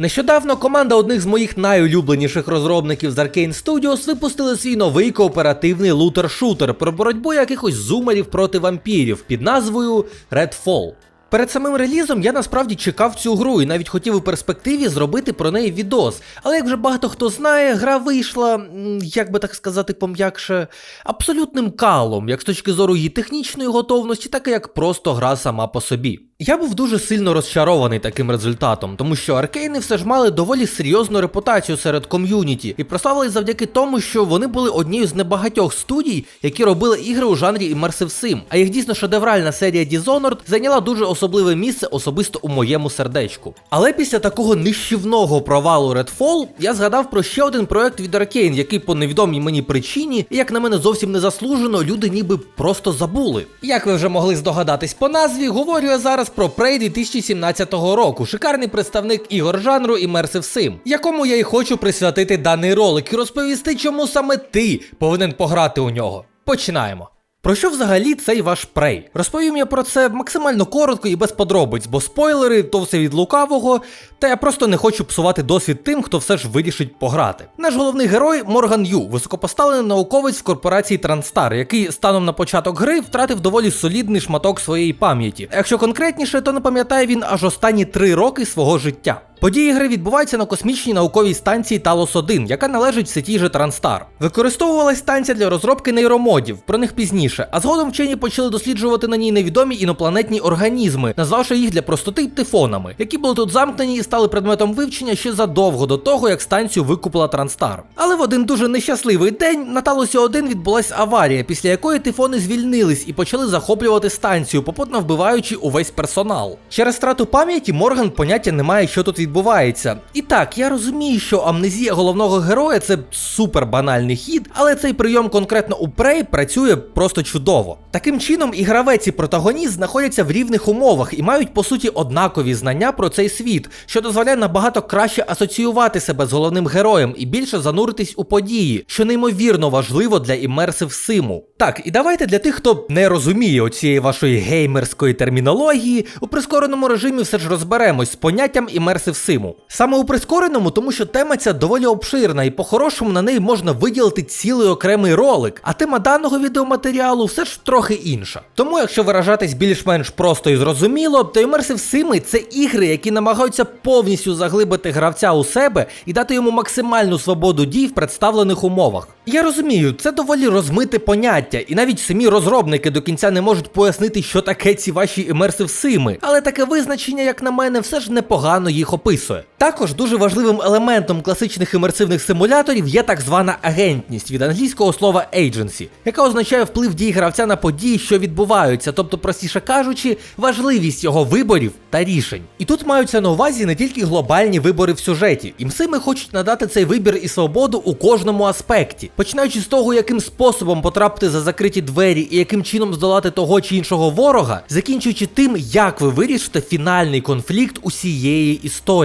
Нещодавно команда одних з моїх найулюбленіших розробників з Arkane Studios випустили свій новий кооперативний лутер-шутер про боротьбу якихось зумерів проти вампірів під назвою Redfall. Перед самим релізом я насправді чекав цю гру і навіть хотів у перспективі зробити про неї відос. Але як вже багато хто знає, гра вийшла, як би так сказати, пом'якше, абсолютним калом, як з точки зору її технічної готовності, так і як просто гра сама по собі. Я був дуже сильно розчарований таким результатом, тому що аркейни все ж мали доволі серйозну репутацію серед ком'юніті і прославились завдяки тому, що вони були однією з небагатьох студій, які робили ігри у жанрі Immersive Sim. А їх дійсно шедевральна серія Dishonored зайняла дуже особливе місце особисто у моєму сердечку. Але після такого нищівного провалу Redfall я згадав про ще один проект від Arkane, який по невідомій мені причині, і як на мене зовсім незаслужено, люди ніби просто забули. Як ви вже могли здогадатись по назві, говорю я зараз про Prey 2017 року, шикарний представник ігор жанру Immersive Sim, якому я і хочу присвятити даний ролик і розповісти, чому саме ти повинен пограти у нього. Починаємо. Про що взагалі цей ваш Prey? Розповім я про це максимально коротко і без подробиць, бо спойлери то все від лукавого, та я просто не хочу псувати досвід тим, хто все ж вирішить пограти. Наш головний герой Морган Ю, високопоставлений науковець в корпорації Транстар, який станом на початок гри втратив доволі солідний шматок своєї пам'яті. Якщо конкретніше, то не пам'ятає він аж останні три роки свого життя. Події гри відбуваються на космічній науковій станції Талос-1, яка належить сеті же Транстар. Використовувалась станція для розробки нейромодів, про них пізніше, а згодом вчені почали досліджувати на ній невідомі інопланетні організми, назвавши їх для простоти тифонами, які були тут замкнені і стали предметом вивчення ще задовго до того, як станцію викупила Транстар. Але в один дуже нещасливий день на Талосі 1 відбулася аварія, після якої тифони звільнились і почали захоплювати станцію, попутно вбиваючи увесь персонал. Через втрату пам'яті Морган поняття не має, що тут відбувається. І так, я розумію, що амнезія головного героя це супер банальний хід, але цей прийом конкретно у Prey працює просто чудово. Таким чином, і гравець і протагоніст знаходяться в рівних умовах і мають по суті однакові знання про цей світ, що дозволяє набагато краще асоціювати себе з головним героєм і більше зануритись у події, що неймовірно важливо для імерсив симу. Так, і давайте для тих, хто не розуміє оцієї вашої геймерської термінології, у прискореному режимі все ж розберемось з поняттям імерсив симу. Саме у прискореному, тому що тема ця доволі обширна, і по-хорошому на неї можна виділити цілий окремий ролик, а тема даного відеоматеріалу все ж трохи інша. Тому, якщо виражатись більш-менш просто і зрозуміло, то Immersive Sim – це ігри, які намагаються повністю заглибити гравця у себе і дати йому максимальну свободу дій в представлених умовах. Я розумію, це доволі розмите поняття, і навіть самі розробники до кінця не можуть пояснити, що таке ці ваші Immersive Сими, але таке визначення, як на мене, все ж непогано їх описує. Також дуже важливим елементом класичних імерсивних симуляторів є так звана агентність від англійського слова agency, яка означає вплив дій гравця на події, що відбуваються, тобто, простіше кажучи, важливість його виборів та рішень. І тут маються на увазі не тільки глобальні вибори в сюжеті, імсими хочуть надати цей вибір і свободу у кожному аспекті, починаючи з того, яким способом потрапити за закриті двері і яким чином здолати того чи іншого ворога, закінчуючи тим, як ви вирішите фінальний конфлікт усієї історії.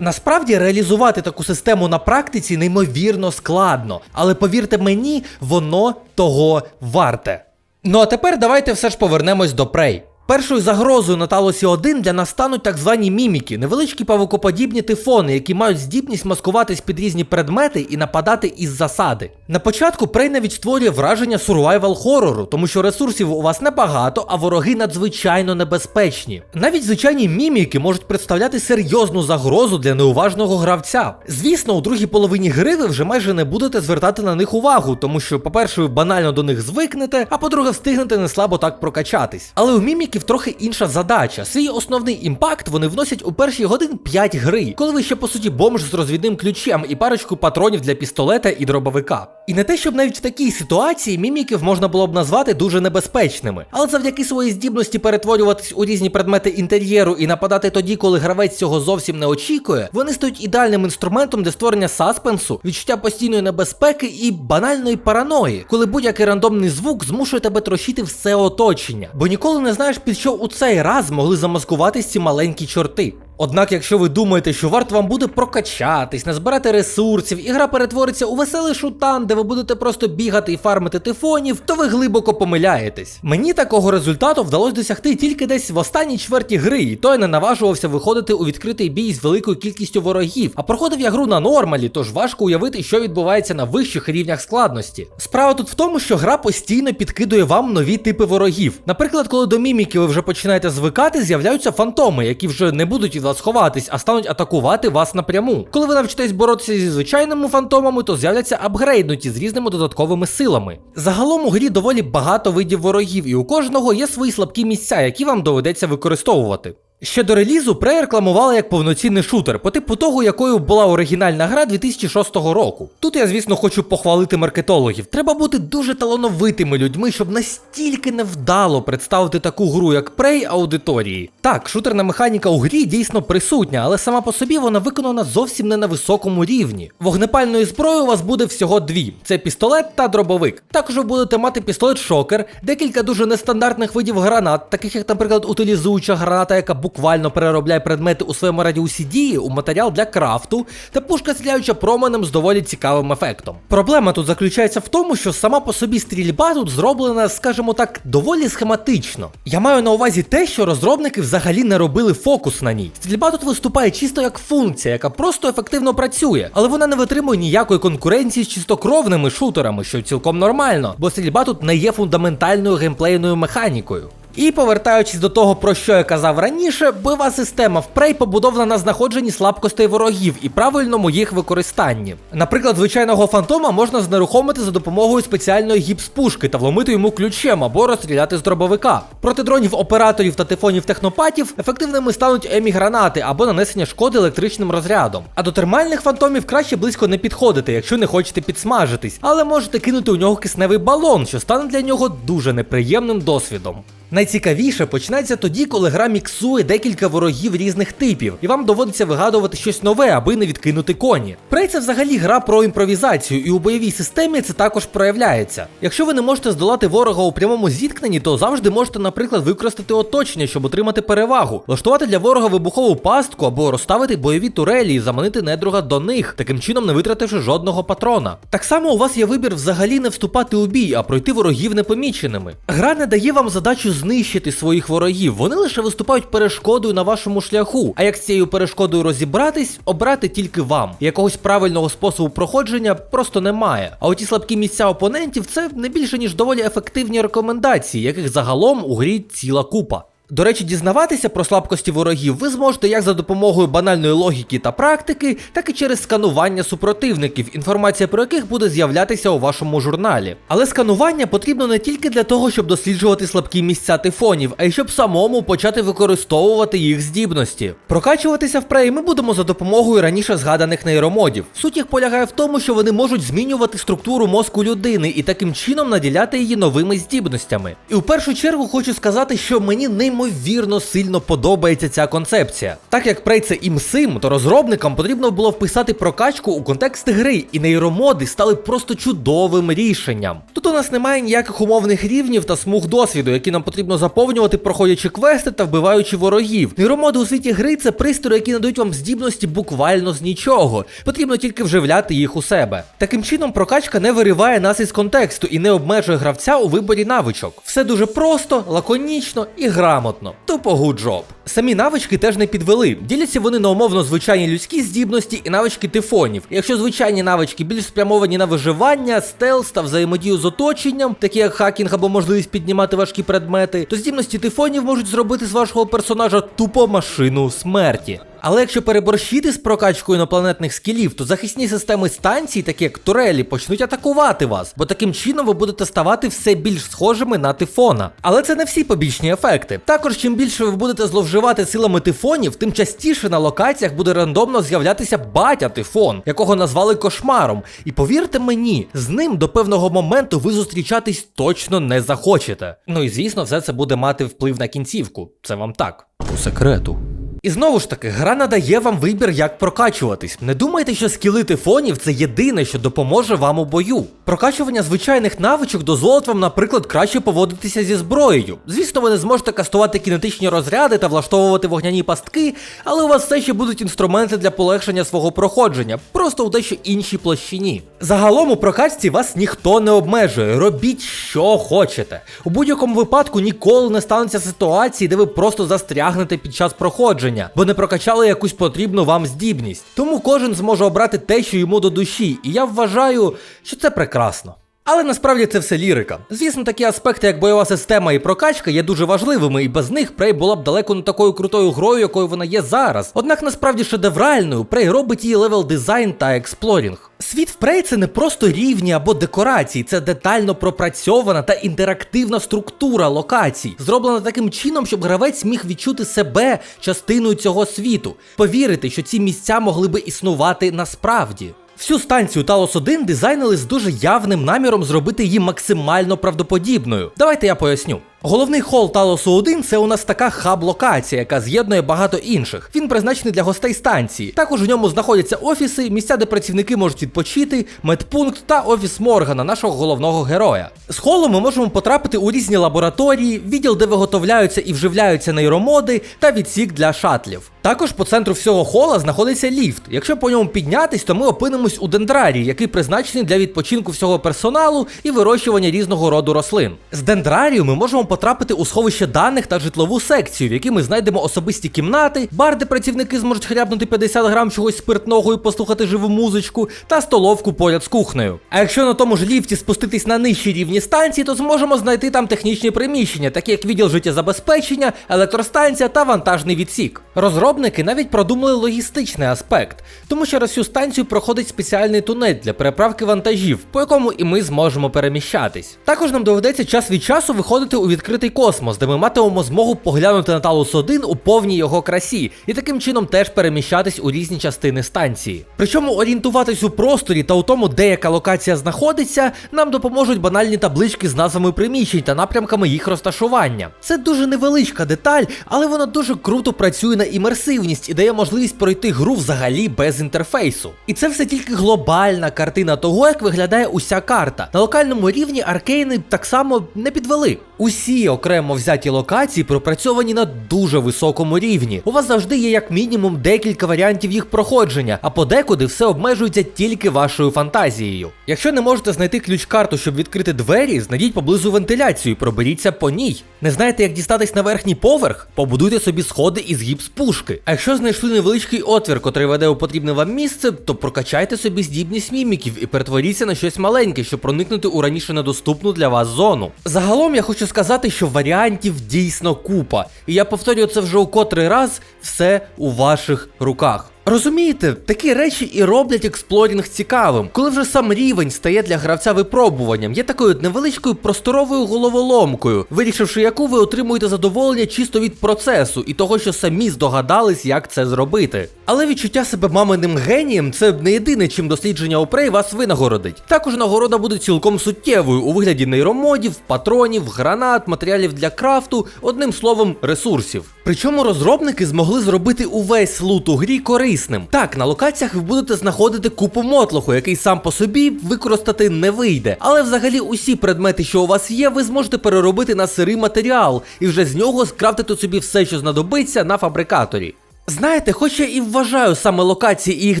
Насправді реалізувати таку систему на практиці неймовірно складно, але повірте мені, воно того варте. Ну а тепер давайте все ж повернемось до Prey. Першою загрозою на Талосі 1 для нас стануть так звані міміки, невеличкі павукоподібні тифони, які мають здібність маскуватись під різні предмети і нападати із засади. На початку Prey навіть створює враження сурвайвал хорору, тому що ресурсів у вас небагато, а вороги надзвичайно небезпечні. Навіть звичайні міміки можуть представляти серйозну загрозу для неуважного гравця. Звісно, у другій половині гри ви вже майже не будете звертати на них увагу, тому що, по-перше, банально до них звикнете, а по-друге, встигнете не слабо так прокачатись. Але у міміків трохи інша задача. Свій основний імпакт вони вносять у перші годин 5 гри, коли ви ще по суті бомж з розвідним ключем і парочку патронів для пістолета і дробовика. І не те, щоб навіть в такій ситуації міміків можна було б назвати дуже небезпечними, але завдяки своїй здібності перетворюватись у різні предмети інтер'єру і нападати тоді, коли гравець цього зовсім не очікує, вони стають ідеальним інструментом для створення саспенсу, відчуття постійної небезпеки і банальної параної, коли будь-який рандомний звук змушує тебе трощити все оточення, бо ніколи не знаєш, під що у цей раз могли замаскуватись ці маленькі чорти. Однак, якщо ви думаєте, що варто вам буде прокачатись, назбирати ресурсів, і гра перетвориться у веселий шутан, де ви будете просто бігати і фармити тифонів, то ви глибоко помиляєтесь. Мені такого результату вдалося досягти тільки десь в останній чверті гри, і то я не наважувався виходити у відкритий бій з великою кількістю ворогів. А проходив я гру на нормалі, тож важко уявити, що відбувається на вищих рівнях складності. Справа тут в тому, що гра постійно підкидує вам нові типи ворогів. Наприклад, коли до міміки ви вже починаєте звикати, з'являються фантоми, які вже не будуть вас ховатись, а стануть атакувати вас напряму. Коли ви навчитесь боротися зі звичайними фантомами, то з'являться апгрейднуті з різними додатковими силами. Загалом у грі доволі багато видів ворогів, і у кожного є свої слабкі місця, які вам доведеться використовувати. Ще до релізу Prey рекламували як повноцінний шутер, по типу того, якою була оригінальна гра 2006 року. Тут я, звісно, хочу похвалити маркетологів. Треба бути дуже талановитими людьми, щоб настільки невдало представити таку гру, як Prey аудиторії. Так, шутерна механіка у грі дійсно присутня, але сама по собі вона виконана зовсім не на високому рівні. Вогнепальної зброї у вас буде всього дві: це пістолет та дробовик. Також ви будете мати пістолет-шокер, декілька дуже нестандартних видів гранат, таких як, наприклад, утилізуюча граната, яка буквально переробляє предмети у своєму радіусі дії у матеріал для крафту, та пушка стріляюча променем з доволі цікавим ефектом. Проблема тут заключається в тому, що сама по собі стрільба тут зроблена, скажімо так, доволі схематично. Я маю на увазі те, що розробники взагалі не робили фокус на ній. Стрільба тут виступає чисто як функція, яка просто ефективно працює, але вона не витримує ніякої конкуренції з чистокровними шутерами, що цілком нормально, бо стрільба тут не є фундаментальною геймплейною механікою. І повертаючись до того, про що я казав раніше, бойова система в Prey побудована на знаходженні слабкостей ворогів і правильному їх використанні. Наприклад, звичайного фантома можна знерухомити за допомогою спеціальної гіпс-пушки та вломити йому ключем або розстріляти з дробовика. Проти дронів операторів та тифонів технопатів ефективними стануть емі-гранати або нанесення шкоди електричним розрядом. А до термальних фантомів краще близько не підходити, якщо не хочете підсмажитись, але можете кинути у нього кисневий балон, що стане для нього дуже неприємним досвідом. Найцікавіше починається тоді, коли гра міксує декілька ворогів різних типів, і вам доводиться вигадувати щось нове, аби не відкинути коні. Прей це взагалі гра про імпровізацію, і у бойовій системі це також проявляється. Якщо ви не можете здолати ворога у прямому зіткненні, то завжди можете, наприклад, використати оточення, щоб отримати перевагу, влаштувати для ворога вибухову пастку або розставити бойові турелі і заманити недруга до них, таким чином не витративши жодного патрона. Так само у вас є вибір взагалі не вступати у бій, а пройти ворогів непоміченими. Гра не дає вам задачу знищити своїх ворогів, вони лише виступають перешкодою на вашому шляху. А як з цією перешкодою розібратись, обрати тільки вам. Якогось правильного способу проходження просто немає. А оті слабкі місця опонентів це не більше ніж доволі ефективні рекомендації, яких загалом у грі ціла купа. До речі, дізнаватися про слабкості ворогів ви зможете як за допомогою банальної логіки та практики, так і через сканування супротивників, інформація про яких буде з'являтися у вашому журналі. Але сканування потрібно не тільки для того, щоб досліджувати слабкі місця тифонів, а й щоб самому почати використовувати їх здібності. Прокачуватися в преї ми будемо за допомогою раніше згаданих нейромодів. Суть їх полягає в тому, що вони можуть змінювати структуру мозку людини і таким чином наділяти її новими здібностями. І в першу чергу хочу сказати, що мені неймовірно сильно подобається ця концепція. Так як Prey це імсим, то розробникам потрібно було вписати прокачку у контекст гри, і нейромоди стали просто чудовим рішенням. Тут у нас немає ніяких умовних рівнів та смуг досвіду, які нам потрібно заповнювати, проходячи квести та вбиваючи ворогів. Нейромоди у світі гри це пристрої, які надають вам здібності буквально з нічого. Потрібно тільки вживляти їх у себе. Таким чином, прокачка не вириває нас із контексту і не обмежує гравця у виборі навичок. Все дуже просто, лаконічно і грамотно. Тупо good job. Самі навички теж не підвели. Діляться вони на умовно звичайні людські здібності і навички тифонів. Якщо звичайні навички більш спрямовані на виживання, стелс та взаємодію з оточенням, такі як хакінг або можливість піднімати важкі предмети, то здібності тифонів можуть зробити з вашого персонажа тупо машину смерті. Але якщо переборщити з прокачкою інопланетних скілів, то захисні системи станцій, такі як турелі, почнуть атакувати вас, бо таким чином ви будете ставати все більш схожими на тифона. Але це не всі побічні ефекти. Також, чим більше ви будете зловживати силами тифонів, тим частіше на локаціях буде рандомно з'являтися батя тифон, якого назвали кошмаром. І повірте мені, з ним до певного моменту ви зустрічатись точно не захочете. Ну і звісно, все це буде мати вплив на кінцівку. Це вам так. По секрету. І знову ж таки, гра надає вам вибір, як прокачуватись. Не думайте, що скіли тифонів це єдине, що допоможе вам у бою. Прокачування звичайних навичок дозволить вам, наприклад, краще поводитися зі зброєю. Звісно, ви не зможете кастувати кінетичні розряди та влаштовувати вогняні пастки, але у вас все ще будуть інструменти для полегшення свого проходження, просто у дещо іншій площині. Загалом у прокачці вас ніхто не обмежує, робіть що хочете. У будь-якому випадку ніколи не станеться ситуації, де ви просто застрягнете під час проходження, бо не прокачали якусь потрібну вам здібність. Тому кожен зможе обрати те, що йому до душі, і я вважаю, що це прекрасно. Але насправді це все лірика. Звісно, такі аспекти, як бойова система і прокачка, є дуже важливими, і без них Prey була б далеко не такою крутою грою, якою вона є зараз. Однак насправді шедевральною Prey робить її левел дизайн та експлорінг. Світ в Prey – це не просто рівні або декорації, це детально пропрацьована та інтерактивна структура локацій, зроблена таким чином, щоб гравець міг відчути себе частиною цього світу, повірити, що ці місця могли би існувати насправді. Всю станцію Талос 1 дизайнили з дуже явним наміром зробити її максимально правдоподібною. Давайте я поясню. Головний хол Талосу 1 це у нас така хаб-локація, яка з'єднує багато інших. Він призначений для гостей станції. Також в ньому знаходяться офіси, місця, де працівники можуть відпочити, медпункт та офіс Моргана, нашого головного героя. З холу ми можемо потрапити у різні лабораторії, відділ, де виготовляються і вживляються нейромоди, та відсік для шатлів. Також по центру всього хола знаходиться ліфт. Якщо по ньому піднятись, то ми опинимось у дендрарії, який призначений для відпочинку всього персоналу і вирощування різного роду рослин. З дендрарію ми можемо потрапити у сховище даних та житлову секцію, в якій ми знайдемо особисті кімнати, бар, де працівники зможуть хрябнути 50 грам чогось спиртного і послухати живу музичку, та столовку поряд з кухнею. А якщо на тому ж ліфті спуститись на нижчі рівні станції, то зможемо знайти там технічні приміщення, такі як відділ життєзабезпечення, електростанція та вантажний відсік. Розробники навіть продумали логістичний аспект, тому через всю станцію проходить спеціальний тунель для переправки вантажів, по якому і ми зможемо переміщатись. Також нам доведеться час від часу виходити у відкритий космос, де ми матимемо змогу поглянути на Талус 1 у повній його красі, і таким чином теж переміщатись у різні частини станції. Причому орієнтуватись у просторі та у тому, де яка локація знаходиться, нам допоможуть банальні таблички з назвами приміщень та напрямками їх розташування. Це дуже невеличка деталь, але вона дуже круто працює на імерсивність і дає можливість пройти гру взагалі без інтерфейсу. І це все тільки глобальна картина того, як виглядає уся карта. На локальному рівні аркейни так само не підвели. Усі окремо взяті локації пропрацьовані на дуже високому рівні. У вас завжди є як мінімум декілька варіантів їх проходження, а подекуди все обмежується тільки вашою фантазією. Якщо не можете знайти ключ-карту, щоб відкрити двері, знайдіть поблизу вентиляцію і проберіться по ній. Не знаєте, як дістатись на верхній поверх? Побудуйте собі сходи із гіпс-пушки. А якщо знайшли невеличкий отвір, котрий веде у потрібне вам місце, то прокачайте собі здібність міміків і перетворіться на щось маленьке, щоб проникнути у раніше недоступну для вас зону. Загалом я хочу сказати, що варіантів дійсно купа. І я повторюю це вже у котрий раз, все у ваших руках. Розумієте, такі речі і роблять експлорінг цікавим, коли вже сам рівень стає для гравця випробуванням, є такою невеличкою просторовою головоломкою, вирішивши яку ви отримуєте задоволення чисто від процесу і того, що самі здогадались, як це зробити. Але відчуття себе маминим генієм це не єдине, чим дослідження Опрей вас винагородить. Також нагорода буде цілком суттєвою у вигляді нейромодів, патронів, гранат, матеріалів для крафту, одним словом, ресурсів. Причому розробники змогли зробити увесь лут у грі корисним. Так, на локаціях ви будете знаходити купу мотлоху, який сам по собі використати не вийде. Але взагалі усі предмети, що у вас є, ви зможете переробити на сирий матеріал і вже з нього скрафтити собі все, що знадобиться на фабрикаторі. Знаєте, хоч я і вважаю саме локації і їх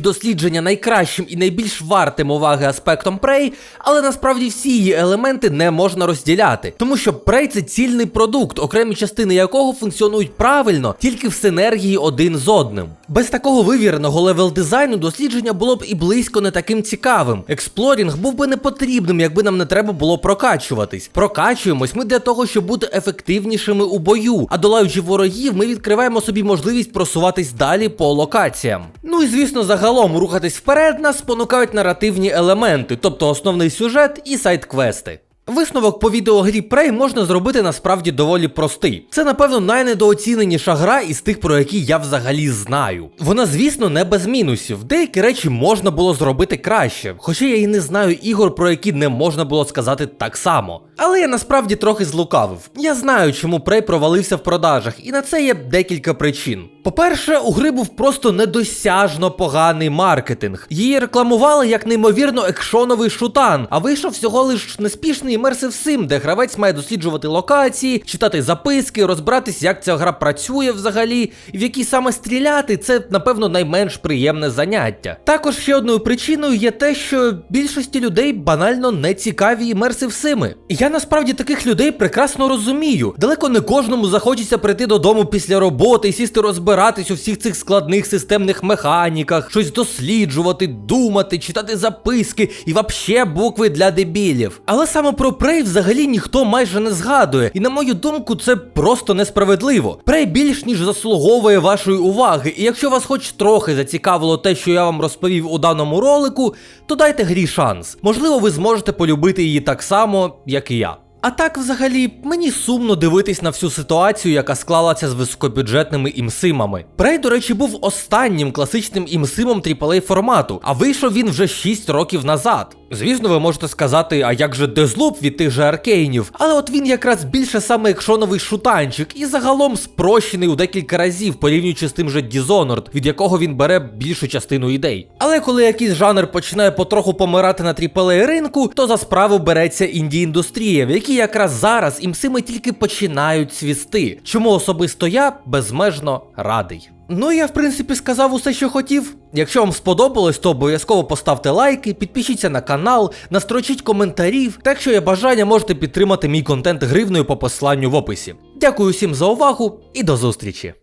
дослідження найкращим і найбільш вартим уваги аспектом Prey, але насправді всі її елементи не можна розділяти, тому що Prey – це цільний продукт, окремі частини якого функціонують правильно тільки в синергії один з одним. Без такого вивіреного левел дизайну дослідження було б і близько не таким цікавим. Експлорінг був би не потрібним, якби нам не треба було прокачуватись. Прокачуємось ми для того, щоб бути ефективнішими у бою, а долаючи ворогів, ми відкриваємо собі можливість просувати рухатись далі по локаціям. Ну і звісно, загалом рухатись вперед нас спонукають наративні елементи, тобто основний сюжет і сайт-квести. Висновок по відеогрі Prey можна зробити насправді доволі простий. Це, напевно, найнедооціненіша гра із тих, про які я взагалі знаю. Вона, звісно, не без мінусів. Деякі речі можна було зробити краще, хоча я і не знаю ігор, про які не можна було сказати так само. Але я насправді трохи злукавив. Я знаю, чому Prey провалився в продажах, і на це є декілька причин. По-перше, у гри був просто недосяжно поганий маркетинг. Її рекламували як неймовірно екшоновий шутан, а вийшов всього лиш неспішний імерсив сим, де гравець має досліджувати локації, читати записки, розбиратись, як ця гра працює взагалі, і в якій саме стріляти це, напевно, найменш приємне заняття. Також ще одною причиною є те, що більшості людей банально не цікаві імерсив сими. Я насправді таких людей прекрасно розумію. Далеко не кожному захочеться прийти додому після роботи і сісти розбиратись у всіх цих складних системних механіках, щось досліджувати, думати, читати записки і вообще букви для дебілів. Але саме про Prey взагалі ніхто майже не згадує, і на мою думку, це просто несправедливо. Prey більш ніж заслуговує вашої уваги, і якщо вас хоч трохи зацікавило те, що я вам розповів у даному ролику, то дайте грі шанс. Можливо, ви зможете полюбити її так само, як і я. А так, взагалі, мені сумно дивитись на всю ситуацію, яка склалася з високобюджетними імсимами. Прей, до речі, був останнім класичним імсимом AAA формату, а вийшов він вже 6 років назад. Звісно, ви можете сказати, а як же Дезлуп від тих же аркейнів, але от він якраз більше саме екшоновий шутанчик і загалом спрощений у декілька разів, порівнюючи з тим же Dishonored, від якого він бере більшу частину ідей. Але коли якийсь жанр починає потроху помирати на AAA ринку, то за справу береться інді-індустрія, в якій якраз зараз імсими тільки починають цвісти, чому особисто я безмежно радий. Ну я в принципі сказав усе, що хотів. Якщо вам сподобалось, то обов'язково поставте лайки, підпишіться на канал, настрочіть коментарів. Так що є бажання, можете підтримати мій контент гривною по посиланню в описі. Дякую всім за увагу і до зустрічі!